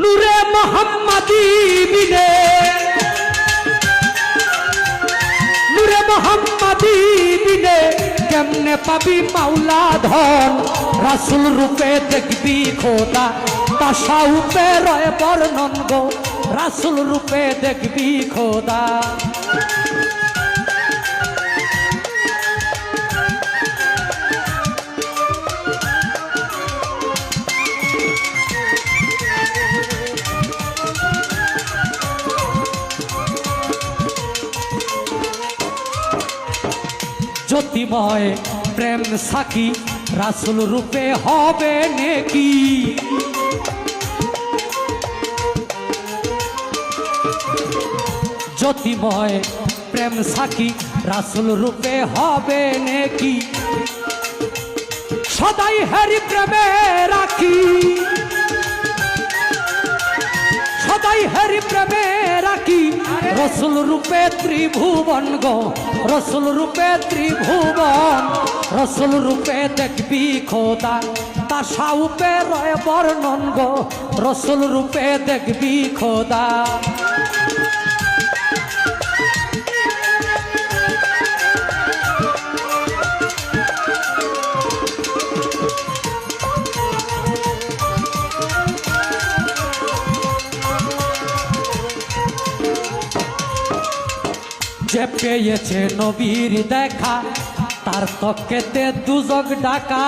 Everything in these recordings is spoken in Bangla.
নূরে মোহাম্মদি বিনে নূরে মোহাম্মদি বিনে কেমনে পাবি মাওলা ধন? রাসুল রূপে দেখবি খোদা তাসা উপে রয় বর্ণন গো। রাসুল রূপে দেখবি খোদা। জ্যোতিময়, প্রেম সাকি, রাসুল রূপে হবে নেকি? জ্যোতিময়, প্রেম সাকি, রাসুল রূপে হবে নেকি? সদাই হরি প্রেমে রাখি। সদাই হরি প্রেমে রসুল রূপে ত্রিভুবন গো, রসুল রূপে ত্রিভুবন, রসুল রূপে দেখবি খোদা তাসা উপে রয় বর্ণন গো, রসুল রূপে দেখবি খোদা। যে পেয়েছে নবীর দেখা, তার তকেতে দুজক ডাকা।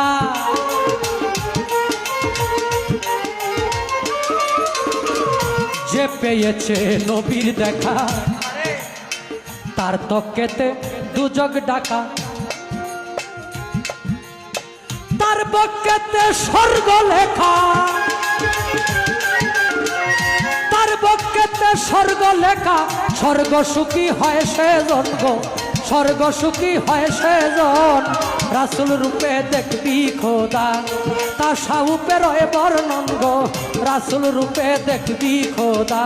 যে পেয়েছে নবীর দেখা, তার তকেতে দুজক ডাকা। তার বকেতে স্বর্গ লেখা। বক্ষেতে স্বর্গ লেখা, স্বর্গ সুখী হয় সেজন গো, স্বর্গ সুখী হয় সেজন। রাসুল রূপে দেখবি খোদা, তা সাউপে রয়ে গো, রাসুল রূপে দেখবি খোদা।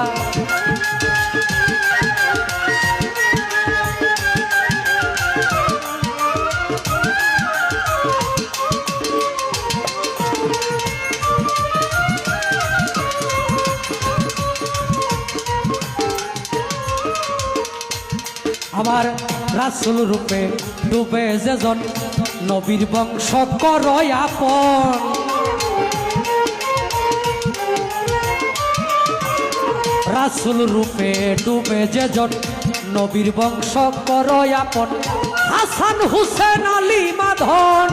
আমার রাসুল রূপে ডুবে যেজন নবীর বংশ করয় আপন। রাসুল রূপে ডুবে যেজন নবীর বংশ করয় আপন। হাসান হুসেন আলী মাধন।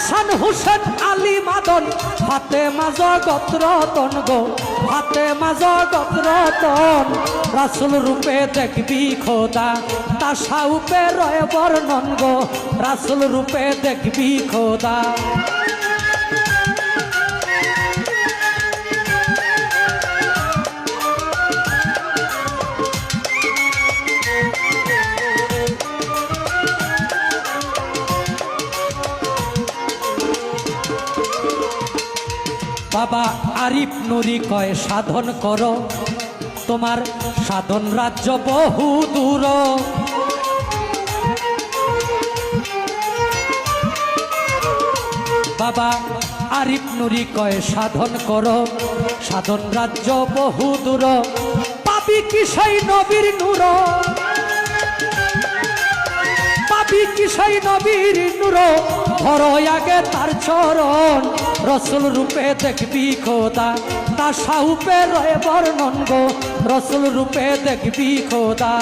হাসান হুসেন, আলী মাদন হাতে মাজ গত্রতন গো হাতে মাজ গত্রতন রাসুল রূপে দেখবি খোদা তাসা উপে রয় বর্ণন গো, রাসুল রূপে দেখবি খোদা। বাবা, আরিফ নুরি কয়, সাধন করো। তোমার সাধন রাজ্য বহু দূর। বাবা, আরিফ নুরি কয়, সাধন করো। সাধন রাজ্য বহু দূর। পাবি কি সেই নবীর নূর? পাবি কি সেই নবীর নূর? ধরো আগে তার চরণ। রসুল রূপে দেখবি খোদা তা সাউপে রয়ে বর্ণন গো। রসুল রূপে দেখবি খোদা।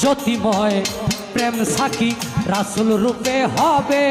জ্যোতিময় প্রেম সাকি রাসুল রূপে হবে